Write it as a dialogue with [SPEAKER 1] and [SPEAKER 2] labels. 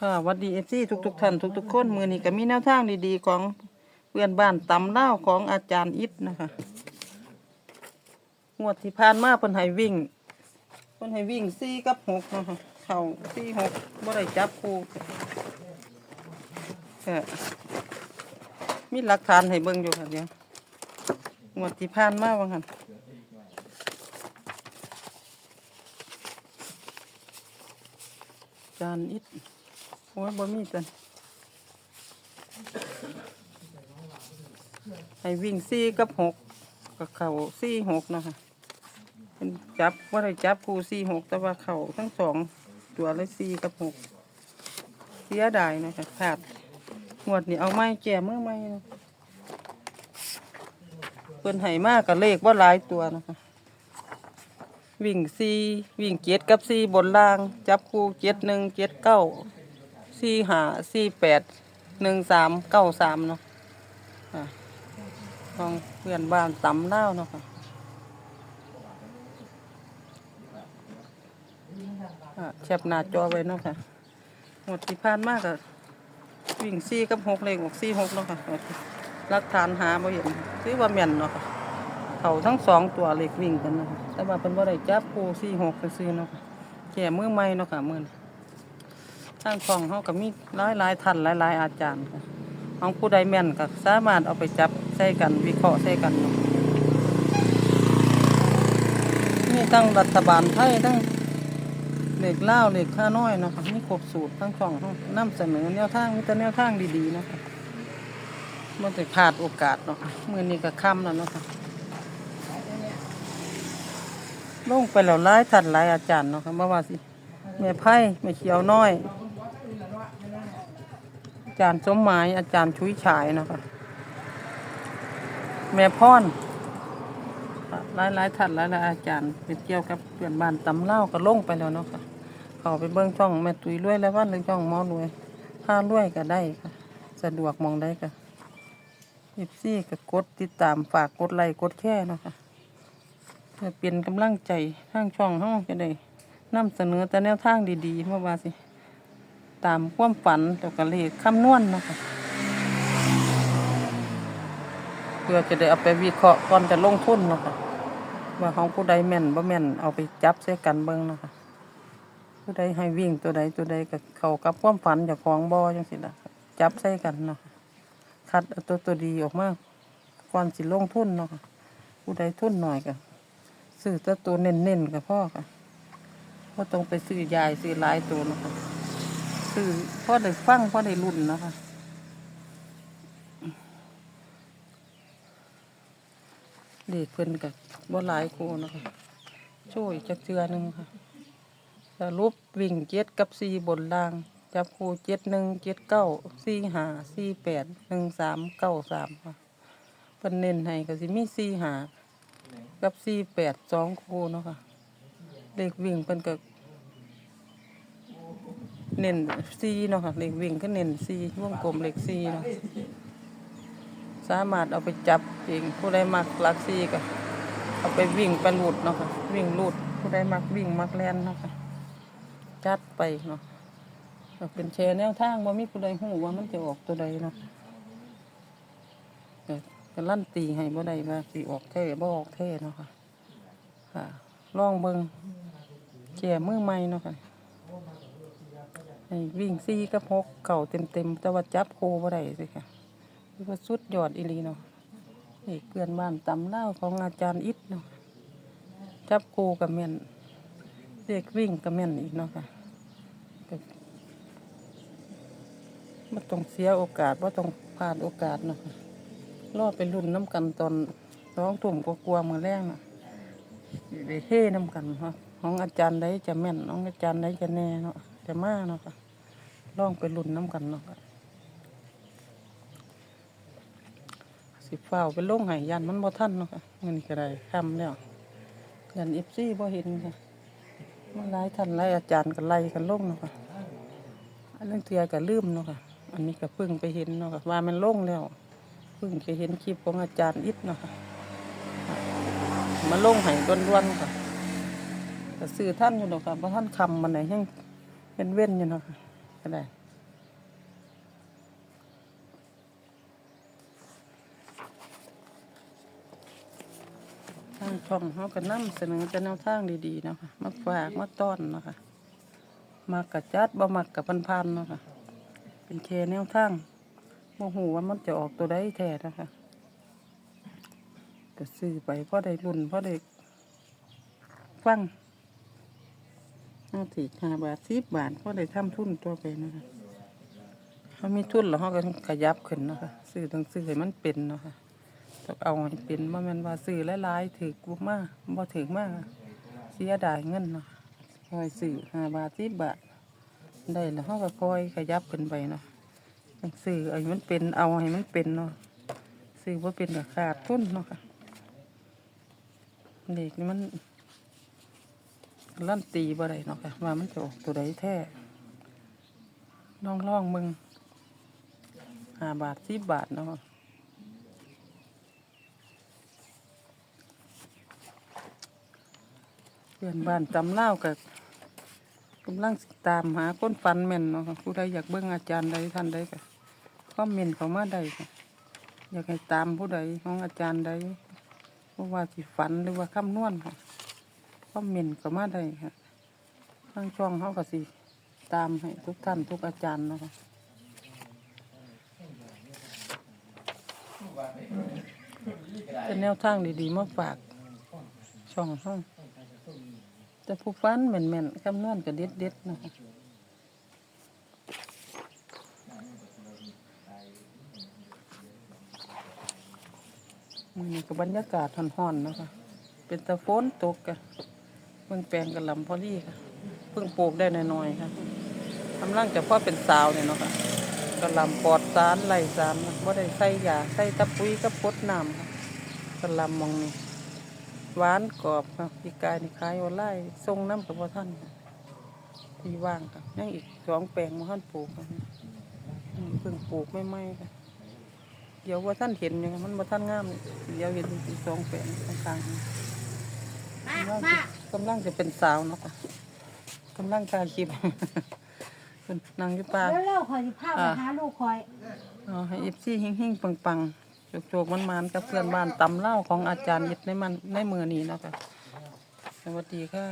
[SPEAKER 1] ค่ะวัดดีเอฟซีทุกทุกๆท่านทุกๆคนมือนี้ก็มีแนวทางดีๆของเพื่อนบ้านตำเล่าของอาจารย์อิดนะคะงวดที่ผ่านมาเพิ่นให้วิ่งเพิ่นให้วิ่งสี่กับหกนะคะเข่าสี่หกบ่ได้จับคู่ก็มีหลักฐานให้เบิ่งอยู่ค่ะเดี๋ยวงวดที่ผ่านมาว่างั้นอา จารย์อิดโอ้ยบ่มีจันให้วิ่งสี่กับหกกับเข่าสี่หกนะคะเป็นจับว่าได้จับคู่สี่หกแต่ว่าเข่าทั้งสองตัวเลยสี่กับหกเสียดายนะคะขาดงวดนี้เอาไม้แก่เมื่อไม่เพิ่นให้มากกับเลขว่าหลายตัวนะคะ วิ่งสี่วิ่งเจ็ดกับสี่บนล่าง จับคู่เจ็ดหนึ่งเจ็ดเก้าสี่ห้าสี่แปดหนึ่งสามเก้าสามเนาะอะของเพื่อนบ้านตำเล่าเนาะค่ะอะแคปหน้าจอไว้เนาะค่ะหมดที่ผ่านมากอะวิ่งสี่กับหกเลขหกสี่หกเนาะค่ะหลักฐานหาบ่เห็นซื้อว่าแม่นเนาะค่ะ เขาทั้งสองตัวเลขวิ่งกันนะคะแต่ว่าเป็นบ่ได้จับคู่สี่หกซื้อเนาะคะแก่มือใหม่เนาะค่ะมือทางช่องเขาก็มีหลายหลายท่านหลายหลายอาจารย์ค่ะของผู้ใดแม่นก็สามารถเอาไปจับใส่กันวิเคราะห์ใส่กันเนาะมีทั้งรัฐบาลไทยทั้งเหล็กเล่าเหล็กข้าน้อยเนาะค่ะมีครบสูตรทั้งช่องเขานำเสนอแนวทางมีแต่แนวทางดีๆนะค่ะมันจะขาดโอกาสเนาะค่ะมือนี้ก็ค่ำแล้วเนาะค่ะ ลงไปแล้วหลายท่านหลายอาจารย์เนาะค่ะมาว่าสิแม่ไพ่แม่เขียวน้อย อาจารย์สมหมายอาจารย์ชุยฉายนะคะแม่พรหลายหลายท่านหลายหลายอาจารย์เป็นเกี่ยวกับเพื่อนบ้านตำเล่าก็ลงไปแล้วเนาะค่ะเขาไปเบิ้งช่องแม่ตุยรวยแล้ววันหรือช่องหมอรวยถ้ารวยก็ได้ค่ะ สะดวกมองได้ค่ะยิบซี่ก็กดติดตามฝากกดไลค์กดแค่เนาะค่ะ เพื่อเป็นกำลังใจทางช่องห้องจะได้นำเสนอแต่แนวทางดีๆเมื่อวาสิ ตามความฝันแล้วก็เลขคำนวณเนะคะเพื่อจะได้เอาไปวิเคราะห์ก่อนจะลงทุนเนาะค่ะว่าของผู้ใดแม่นบ่แม่นเอาไปจับใส่กันเบิ่งเนาะคะผู้ใดให้วิ่งตัวใดตัวใดก็เข้ากับความฝันจากของบ่จังซี่ล่ะจับใส่กันเนาะคัดตัวตัวดีออกมาก่อนสิลงทุนเนาะผู้ใดทุนหน่อยก็ ซื้อแตัวตัวเน้นๆกับพ่อค่ะก็ต้องไปซื้อยายซื้อหลายตัวนะคะซื้อพ่อได้ฟังพ่อได้รุ่นนะคะเด็กเพิ่นกับบ่หลายคู่นะคะช่วยจักเจือหนึ่งค่ะสรุปวิ่งเจ็ดกับสี่บนล่าง จับคู่เจ็ดหนึ่งเจ็ดเก้าสี่ห้าสี่แปดหนึ่งสามเก้าสามค่ะเพิ่นเน้นให้ก็สิมีสี่ห้า กับสี่แปดสองคู่เนาะค่ะเลขวิ่งเพิ่นก็เน้นซีเนาะค่ะเลขวิ่งก็เน้นซีวงกลมเลขซีเนาะสามารถเอาไปจับเองผู้ใดมักลักซีก็เอาไปวิ่งไปลูดเนาะค่ะวิ่งลูดผู้ใดมักวิ่งมักแล่นเนาะค่ะจัดไปเนาะก็เป็นแชร์แนวทางว่ามีผู้ใดหูว่ามันจะออกตัวใดเนาะ ก็ลั่นตีให้บ่ได้ว่าสิออกแท้บ่ออกแท้เนาะค่ะค่ะลองเบิงแก่มือใหม่เนาะค่ะให้วิ่งซี่กับหกเก่าเต็มเต็มๆแต่ว่าจับโคบ่ได้สิค่ะนี่ก็สุดยอดอีหลีเนาะนี่เพื่อนบ้านตำเล่าของอาจารย์อิดเนาะจับโคกับแม่นเด็กวิ่งกับแม่นอีกเนาะค่ะไม่ต้องเสียโอกาสว่าต้องพลาดโอกาสเนาะ รอไปรุ่นน้ำกันตอนร้องถุ่มกลัวๆมือแรงนะได้เฮ่น้ำกันเนาะของอาจารย์ใดจะแม่นน้องอาจารย์ใดจะแน่เนาะจะมาเนาะค่ะลองไปลุ้นน้ำกันเนาะค่ะสิฟ้าวไปลงหายยันมันบ่ทันเนาะค่ะเงินก็ได้คำแล้วยันเอฟซีบ่เห็นค่ะมันหลายท่านหลายอาจารย์ก็ไล่กันลงเนาะค่ะอันนั้นเทียก็ลืมเนาะค่ะ อันนี้ก็เพิ่งไปเห็นเนาะค่ะว่ามันลงแล้ว พิ่งไปเห็นคลิปของอาจารย์อิดเนาะคะมาลงให้ด้วนๆค่ะก็ซื้อท่านอยู่ดอกค่ะเพราะท่านคำมันไหนยังเป็นเว้นอยู่เนาะค่ะก็ได้ทางช่องเขาก็นำเสนอแต่แนวทางดีๆนะคะมาฝากมาต้อนนะคะมักกะจัดบ่มักกะพันๆนะคะเป็นแค่แนวทาง บ่ฮู้ว่ามันจะออกตัวใดแท้นะคะก็ซื้อไปพอได้รุ่นพอได้ฟังเอาถีห้าบาทสิบบาทก็ได้ทำทุนตัวไปนะคะเขามีทุนแล้วเขาก็ขยับขึ้นนะคะซื้อต้องซื้อให้มันเป็นนะคะต้องเอาให้เป็นว่ามันว่าซื้อหลายๆถือกุมากบ่ถือมากเสียดายเงินเนาะคอยซื้อห้าบาทสิบบาทได้แล้วเขาก็คอยขยับขึ้นไปเนาะ ต้องซื้อเอาให้มันเป็นเอาให้มันเป็นเนาะซื้อว่าเป็นก็ขาดทุนเนาะค่ะเด็กนี่มันลั่นตีบ่ได้เนาะค่ะว่ามันจะออกตัวใดแท้ลองลองมึงห้าบาทสิบบาทเนาะเพื่อนบ้านจำเล่ากับ กำลังตามหาคนฟันแม่นเนาะผู้ใดอยากเบิ่งอาจารย์ใดท่านใดก็คอมเมนต์เขามาได้อยากให้ตามผู้ใดของอาจารย์ใดเพราะว่าสิฝันหรือว่าคำนวณค่ะคอมเมนต์ก็มาได้ค่ะทางช่องเขาก็สิตามให้ทุกท่านทุกอาจารย์นะคะเป็นแนวทางดีๆมาฝากช่องห้อง แต่ผู้ฟันแม่นๆคำนวณก็เด็ดๆนะคะมือนี้ก็บรรยากาศห่อนๆนะคะ เป็นตะโฟนตกกะเพิ่งแปลงกระลำพอดีค่ะ เพิ่งปลูกได้หน่อยๆค่ะกำลังจะพอเป็นสาวเนี่ยเนาะค่ะกระลำปลอดสารไหลสารนะบ่ได้ใส่ยาใส่ตะปุยกับพดน้ำค่ะกระลำมองนี่ หวานกรอบค่ะพี่กายนี่ขายออนไลน์ส่งน้ำกับพ่อท่านค่ะที่ว่างค่ะยังอีกสองแปลงมาท่านปลูกค่ะอืมเพิ่งปลูกไม่ไหมค่ะเดี๋ยวว่าท่านเห็นอยู่ค่ะมันว่าท่านงามเดี๋ยวเห็นอีกสองแปลงข้างๆ
[SPEAKER 2] มากำ
[SPEAKER 1] ลัง
[SPEAKER 2] มา
[SPEAKER 1] จะกำลังจะเป็นสาวเนาะค่ะกำลังถ่ายคลิปเป็นนางอยุปลา
[SPEAKER 2] แล้วเร็วคอยสิพาไปหาลูกคอย
[SPEAKER 1] เอาให้เอฟซีหิ่งหิ่งๆปังปัง โจกมันมันกับเพื่อนบ้านตำเล่าของอาจารย์ยิดในมันในมือนี้นะคะสวัสดีค่ะ